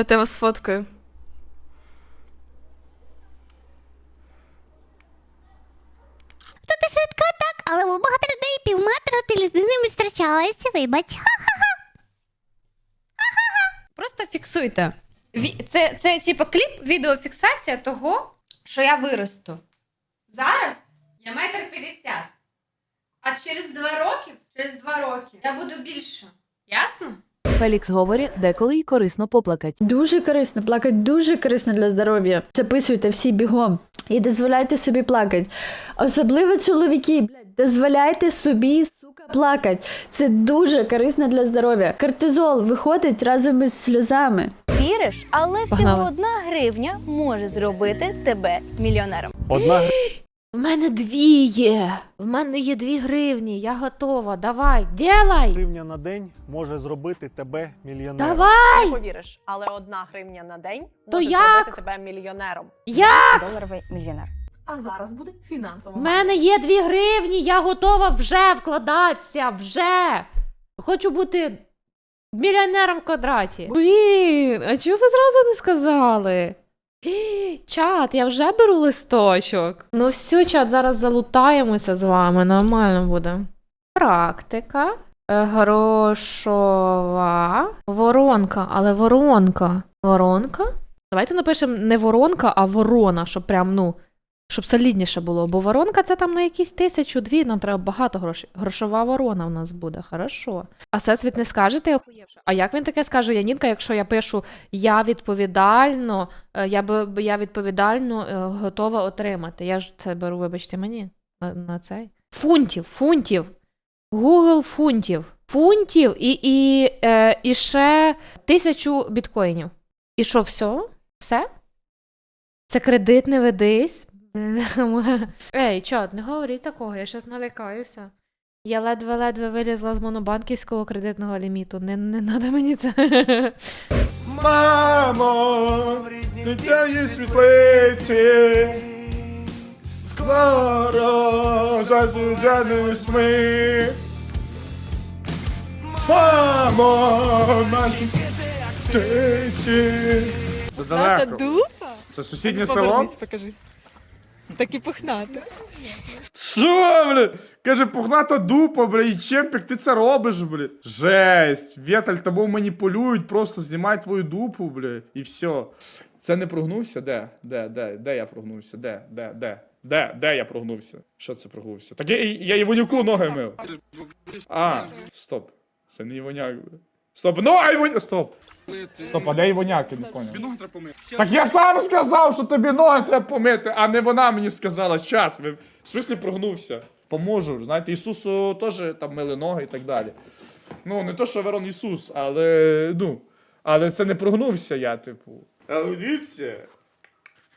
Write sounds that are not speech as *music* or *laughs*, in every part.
Дайте я вас сфоткаю. Та ти швидко так, але у багато людей півметра ти людини зустрічалася, вибач. Просто фіксуйте. Ві- Це, це типу кліп, відеофіксація того, що я виросту. Зараз я метр п'ятдесят. А через два роки, через два роки я буду більше. Ясно? Фелікс говорить, деколи й корисно поплакать. Дуже корисно, плакати дуже корисно для здоров'я. Записуйте всі бігом і дозволяйте собі плакати. Особливо чоловіки, блядь, дозволяйте собі, сука, плакати. Це дуже корисно для здоров'я. Кортизол виходить разом із сльозами. Віриш, але всього Погнали. одна гривня може зробити тебе мільйонером. Одна В мене дві є. В мене є дві гривні. Я готова. Давай, ділай! гривня на день може зробити тебе мільйонером. Давай! Не повіриш, але одна гривня на день То може як? зробити тебе мільйонером. Як? Доларовий мільйонер. А зараз буде фінансово. В мене є дві гривні. Я готова вже вкладатися. Вже. Хочу бути мільйонером в квадраті. Блін, а чого ви зразу не сказали? *gasps* Чат, я вже беру листочок. Ну все, чат, зараз залутаємося з вами, нормально буде. Практика. е, Грошова. Воронка, але воронка. Воронка? Давайте напишемо не воронка, а ворона, щоб прям, ну, щоб солідніше було. Бо воронка це там на якісь тисячу, дві, нам треба багато грошей. Грошова ворона в нас буде, хорошо. А всесвіт не скаже, ти охуєвши? А як він таке скаже, Янінка, якщо я пишу я відповідально, е, я, б- я відповідально е, готова отримати. Я ж це беру, вибачте мені, на, на цей. Фунтів, фунтів. Google фунтів. Фунтів і, і, е, і ще тисячу біткоїнів. І що, все? Все? Це кредит не ведись. *laughs* Ей, чат, не говоріть такого, я щас налякаюся. Я ледве-ледве вилізла з монобанківського кредитного ліміту. Не, не треба мені це. Мамо, дитя є світлиці, скоро засудженими сми. Мамо, наші птиці. Це далеко. Це сусіднє село? покажи. Такі пухнати. Що, бля? Каже, пухната дупа, бля, і чемпік, ти це робиш, бля. Жесть. Вєталь тобою маніпулюють, просто знімай твою дупу, бля, і все. Це не прогнувся? Де? Де? Де? Де я прогнувся? Де? Де? Де? Де? Де я прогнувся? Що це прогнувся? Так я, я Іванюку ноги мив. А, стоп. Це не Іваняк, бля. Стоп, ну, айвоня. Стоп. Стоп, а де Іваняк, я не поняв. Так я сам сказав, що тобі ноги треба помити, а не вона мені сказала, чат. Ви- В смислі прогнувся. Поможу. Знаєте, Ісусу теж там мили ноги і так далі. Ну, не то, що Верон Ісус, але ну. Але це не прогнувся я, типу. А дивіться.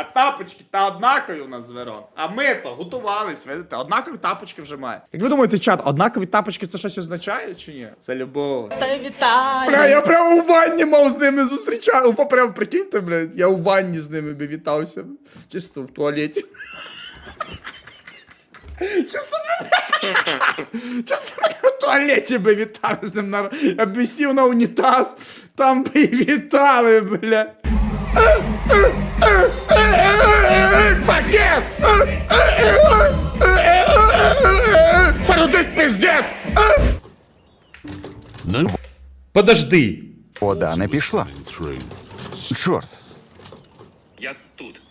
А тапочки та однакові у нас з Верон. А ми то готувались, видите, однакові тапочки вже має. Як ви думаєте, чат, однакові тапочки це щось означає чи ні? Це любов. Та вітаю! Бля, я прямо у ванні мав з ними зустрічати. Уфа, прямо прикиньте, блядь, я у ванні з ними би вітався. Чисто в туалеті. Чисто, бля, чисто мене в туалеті би вітали з ним. на- Я би сів на унітаз, там би і вітали, бля. Пакет! Шарудить пиздец! Подожди. Вода не пішла. Чорт.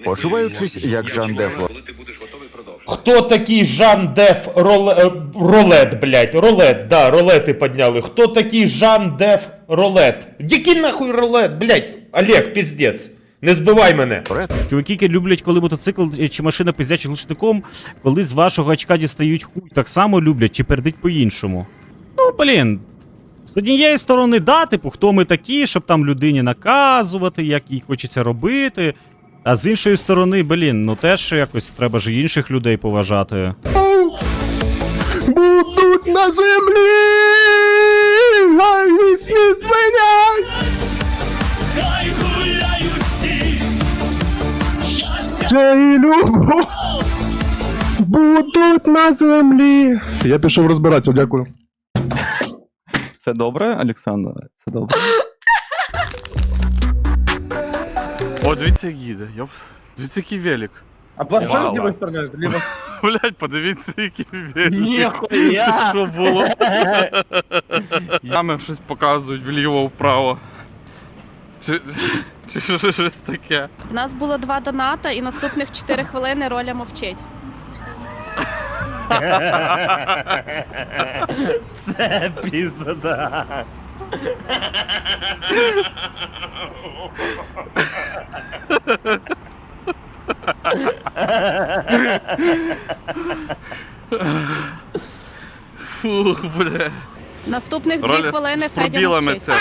Почуваючись, як Жан Дефло. Хто такий Жан Деф Роле... е, Ролет, блядь? Ролет, да, ролети підняли. Хто такий Жан Деф Ролет? Який нахуй ролет, блядь? Олег, піздець. Не збивай мене. Чуваки, які люблять, коли мотоцикл чи машина пиздячить глушником, коли з вашого очка дістають хуй, так само люблять чи пердить по-іншому. Ну, блін. З однієї сторони, да, типу, хто ми такі, щоб там людині наказувати, як їй хочеться робити. А з іншої сторони, блін, ну теж якось треба ж інших людей поважати. Будуть на землі, а Ще й любов будуть на землі. Я пішов розбиратися, дякую. Це добре, Олександр? Це добре. О, дивіться, як їде. Йоп. Дивіться, який велик. А з лівої сторони? Ліво. *laughs* Блять, подивіться, який велик. Ніхуя! Це що було? Ями щось показують вліво, вправо. Чи, чи що- щось таке. В нас було два доната, і наступних 4 хвилини роля мовчить. Це пізда. Фух, бля. Наступних дві Роля хвилини з, з Федя пробілами мовчить. це.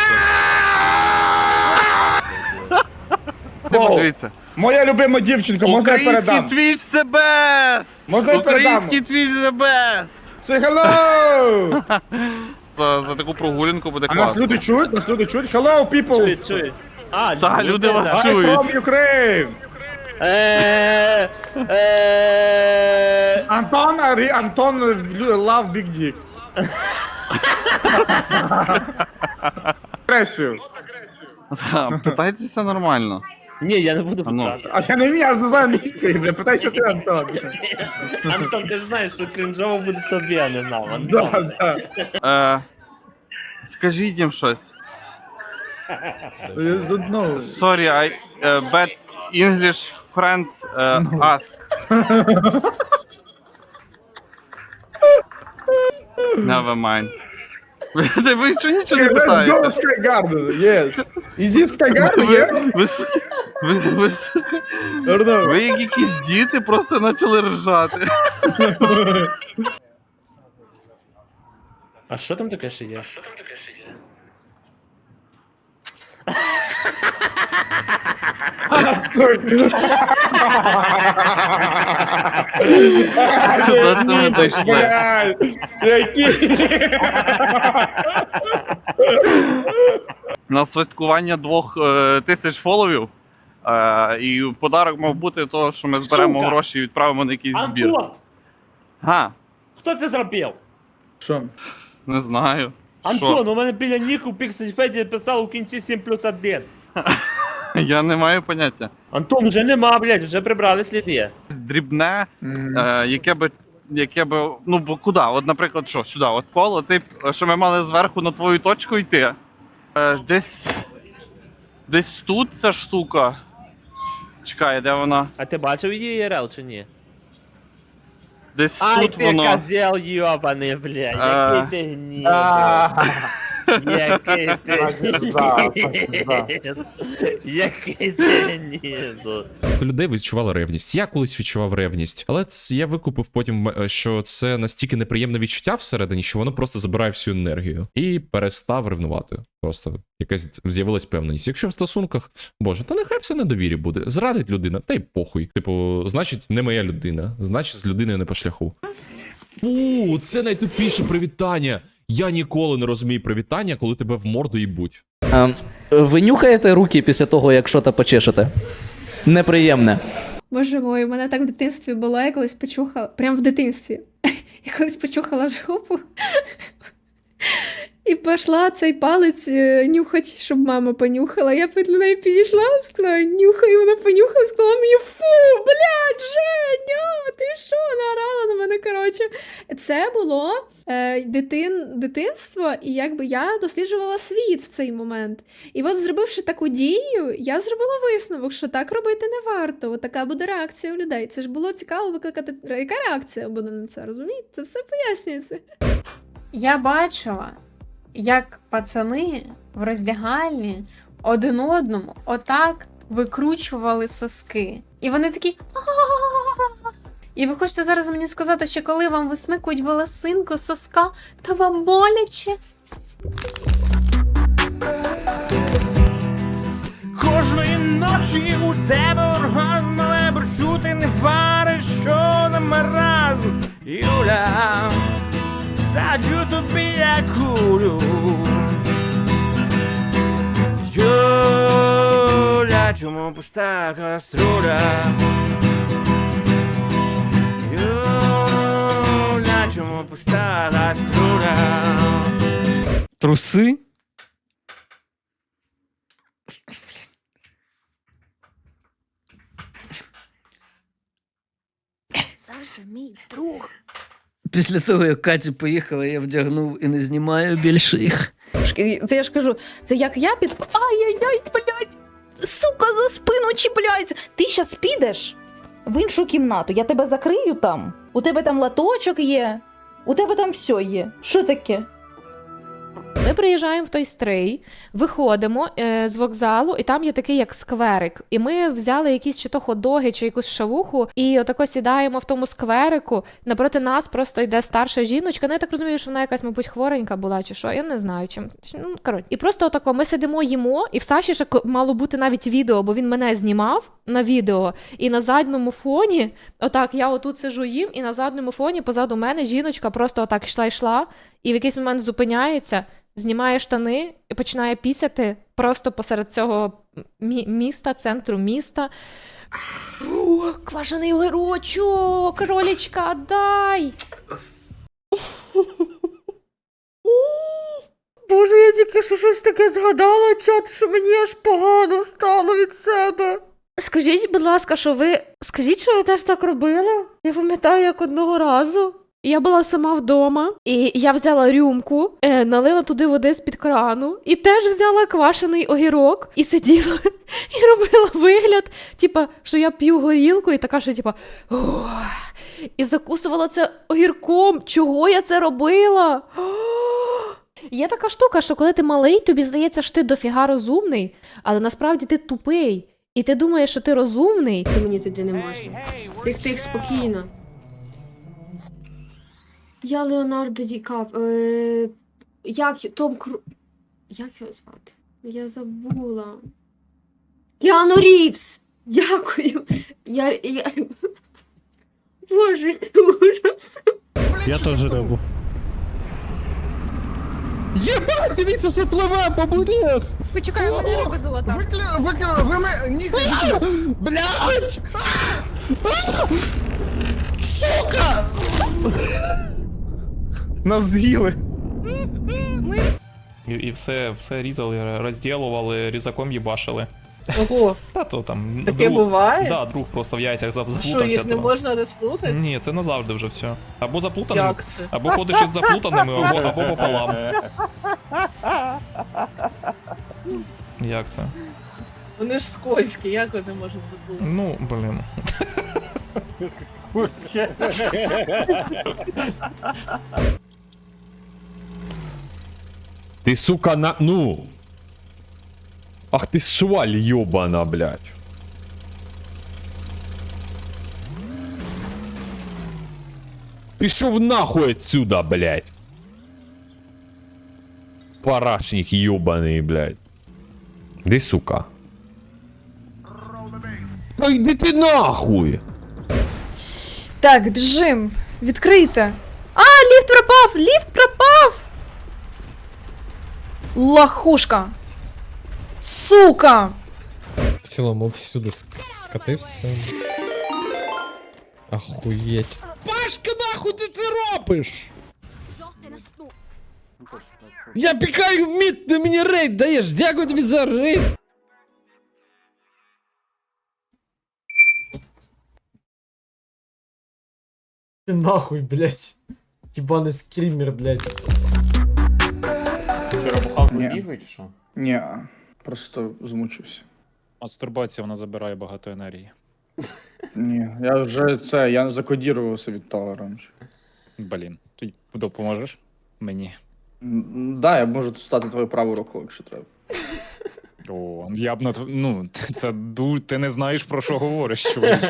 Ти подивіться. Моя любима дівчинка, можна я Український передам? твіч це best! Можна я передам? Український твіч це best! Say hello! *laughs* За, за таку прогулянку буде А нас люди чують? Нас люди чують? Hello, people! А, Та, люди вас I'm чують. from Ukraine! Е, е, Антон, а, рі- Антон е, лю- love big dick. *laughs* Агресію. Та, Питайтеся нормально. Ні, я не буду А ну. питати. А я не вмію, я ж не знаю англійської, бля, питайся ти, Антон. *laughs* Антон, ти ж знаєш, що крінжово буде тобі, а не нам. Антон. Да, да. Е, скажіть їм щось. You don't know. Sorry, I uh, bad English friends uh, ask. *laughs* Never mind. Ви що нічого не let's go питаєте? Sky yes. Is this Sky Garden, Ви, yeah? ви, ви, ви, ви як якісь діти просто почали ржати. А що там таке ще є? *laughs* Цього ми дійшли. Блядь, які... На святкування двох е, тисяч фоловів. Е, і подарок мав бути того, що ми зберемо Сука! гроші і відправимо на якийсь збір. Га, Хто це зробив? Що? не знаю. Антон, Що? у мене біля Ніку Піксельфеді писав у кінці 7 плюс 1. *laughs* *laughs* Я не маю поняття. Антон, вже нема, блядь, вже прибрали сліди. Дрібне, е, яке би. Яке би. Ну, бо куди? От, наприклад, що, сюди, от коло, цей, що ми мали зверху на твою точку йти. Е, десь. Десь тут ця штука. Чекай, де вона? А ти бачив її ІРЛ чи ні? Десь Ай, тут ти воно. козел йобаний, блядь, який ти гнід. А, *laughs* Який ти. Який ти гнід. людей відчували ревність. Я колись відчував ревність, але ц- я викупив потім, е, що це настільки неприємне відчуття всередині, що воно просто забирає всю енергію і перестав ревнувати. Просто якась з'явилась певність. Якщо в стосунках, боже, то нехай все на довірі буде. Зрадить людина, та й похуй. Типу, значить, не моя людина, значить, з людиною не по шляху. У, це найтупіше привітання. Я ніколи не розумію привітання, коли тебе в морду їбуть. Ви нюхаєте руки після того, як що-то почешете? Неприємне. Боже мой, у мене так в дитинстві було, я колись почухала, прям в дитинстві. *laughs* Я колись почухала жопу. І пішла цей палець е, нюхати, щоб мама понюхала. Я під неї підійшла, сказала, нюхай, вона понюхала, сказала мені фу, блядь, Женя, ти що, наорала на мене, коротше. Це було е, дитин, дитинство, і якби я досліджувала світ в цей момент. І от, зробивши таку дію, я зробила висновок, що так робити не варто. От така буде реакція у людей. Це ж було цікаво викликати. Яка реакція буде на це? Розумієте? Це все пояснюється. Я бачила, як пацани в роздягальні один одному отак викручували соски. І вони такі. І ви хочете зараз мені сказати, що коли вам висмикують волосинку соска, то вам боляче? Кожної ночі у тебе оргазм, але борщу не вариш, що на маразм. Юля, саджу тобі як кулю. чому пуста каструля? Юля, чому пуста каструля? Труси? Саша, мій друг. Після того, як Катя поїхала, я вдягнув і не знімаю більше їх. Це я ж кажу, це як я під. Ай-яй-яй, блядь! Сука, за спину чіпляється. Ти щас підеш в іншу кімнату. Я тебе закрию там. У тебе там латочок є. У тебе там все є. Що таке? Ми приїжджаємо в той стрий, виходимо е, з вокзалу, і там є такий як скверик. І ми взяли якісь чи то хот-доги, чи якусь шавуху, і отако сідаємо в тому скверику. Напроти нас просто йде старша жіночка. Ну я так розумію, що вона якась, мабуть, хворенька була, чи що. Я не знаю чим. Чи- Ну, коротше. І просто отако ми сидимо, їмо, і в Саші ще мало бути навіть відео, бо він мене знімав на відео. І на задньому фоні, отак, я отут сижу їм, і на задньому фоні позаду мене жіночка просто отак йшла йшла, і в якийсь момент зупиняється, знімає штани і починає пісяти просто посеред цього мі- міста, центру міста. Фу, квашений лирочок, кролічка, дай! *laughs* Боже, я тільки що щось таке згадала, чат, що мені аж погано стало від себе. Скажіть, будь ласка, що ви. Скажіть, що ви теж так робили? Я пам'ятаю, як одного разу. Я була сама вдома, і я взяла рюмку, е, налила туди води з-під крану, і теж взяла квашений огірок і сиділа *laughs* і робила вигляд, типа, що я п'ю горілку, і така, що типа. І закусувала це огірком. Чого я це робила? *gasps* Є така штука, що коли ти малий, тобі здається, що ти дофіга розумний, але насправді ти тупий. І ти думаєш, що ти розумний. Ти мені туди не можна. Тих, тих, спокійно. Я Леонардо Ді Кап. Е, як Том Кру... Як його звати? Я забула. Кіану Рівс! Дякую. Я, я... Боже, ужас. *laughs* Я теж рибу. Єбать, дивіться, все пливе по бурях! Почекай, у мене риби золота. Викли... Викли... Ви мене... Ні, Блядь! Сука! Нас з'їли. І, і все, все різали, розділували, різаком їбашили. Ого, *laughs* Та то там. таке буває? Да, друг просто в яйцях зап- Що, заплутався. їх не можна розплутати? Ні, це назавжди вже все. Або заплутаними, Як це? або ходиш із заплутаними, або, *laughs* або пополам. Як це? Вони ж скользькі, як вони можуть заплутати? Ну, блін. Ти, сука, на... Ну! Ах ти шваль ёбана, блядь. Пішов нахуй отсюда, блядь. Парашник ёбаний, блядь. Де, сука? Та йди ти нахуй! Так, біжим. Відкрийте. А, ліфт пропав! Ліфт пропав! Лохушка! Сука! В цілому всюди скатився. Ахуєть. Пашка, нахуй ти це робиш? Я пікаю мід, ти мені рейд даєш. Дякую тобі за рейд. Нахуй, блядь. Ебаный скример, блядь. Вчора бухав не бігають, чи що? Ні, Просто змучився. Мастурбація вона забирає багато енергії. Ні, я вже це, я закодірувався від того раніше. Блін, ти допоможеш мені. М, Да, я можу стати твою праву руку, якщо треба. О, я б на тв- ну, це ду... ти не знаєш про що говориш, чуєш.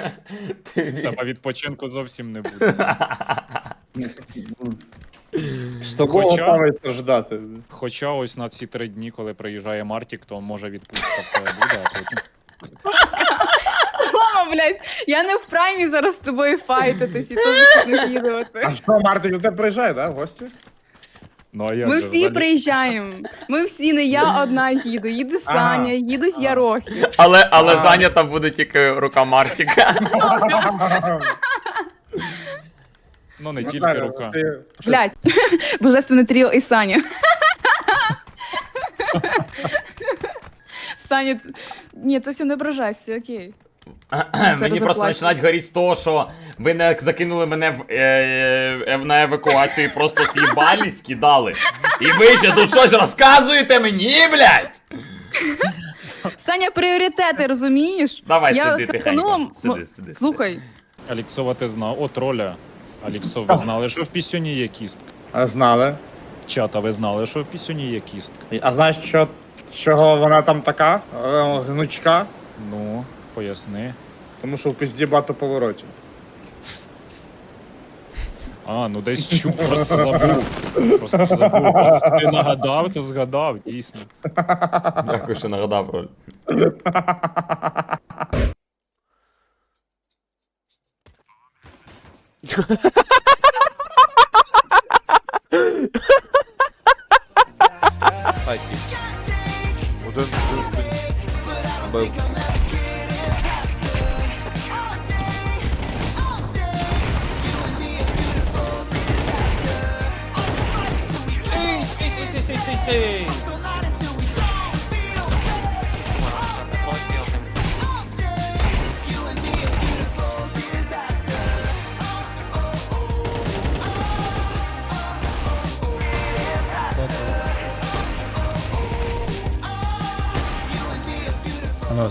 В тебе відпочинку зовсім не буде. З тобою Хоча- страждати. Хоча ось на ці три дні, коли приїжджає Мартік, то може відпустка в тебе буде, а потім. Блядь, я не в праймі зараз з тобою файтитись і теж накидувати. А що, Мартик до тебе приїжджає, да, в гості? Ну, а як Ми же, всі взагалі? приїжджаємо. Ми всі, не я одна їду. Їде Саня, їдуть Ярохи. Але, але А. зайнята буде тільки рука Мартіка. *laughs* *laughs* Ну, не тільки Наталя, рука. ти- що Блядь, *laughs* божественний тріо і Саня. *laughs* Саня, ні, то все не ображайся, окей. Мені просто починають горіти з того, що ви не закинули мене в, е, е, на евакуацію і просто з'їбались, кидали. І ви ще тут щось розказуєте мені, блядь! Саня, пріоритети, розумієш? Давай Я сиди тихенько. Сиди, м- сиди, сиди. Слухай, Аліксова, ти знав. От роля. Аліксов, ви знали, що в пісюні є кістка? А знали. Чата, ви знали, що в пісюні є кістка? А знаєш, що, чого вона там така? Е, Гнучка? Ну, поясни. Тому що в пизді багато поворотів. А, ну десь чув, просто забув. Просто забув. Раз Ти нагадав, то згадав, дійсно. Дякую, що нагадав роль. Один бив. Воно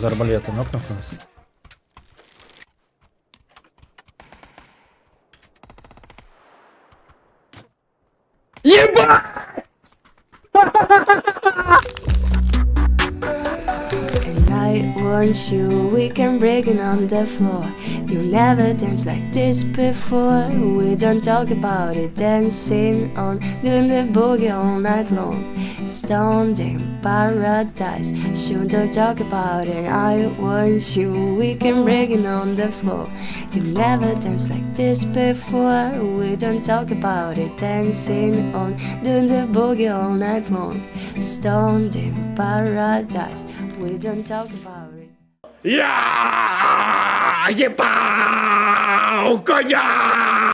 з арбалета нокнув нас. And I want you, we can break it on the floor. You never danced like this before. We don't talk about it, dancing on, doing the boogie all night long. Stoned in paradise, sure don't talk about it. I want you, we can break it on the floor. You never danced like this before. We don't talk about it, dancing on, doing the boogie all night long. Stoned in paradise, we don't talk about it. 哎呀八呀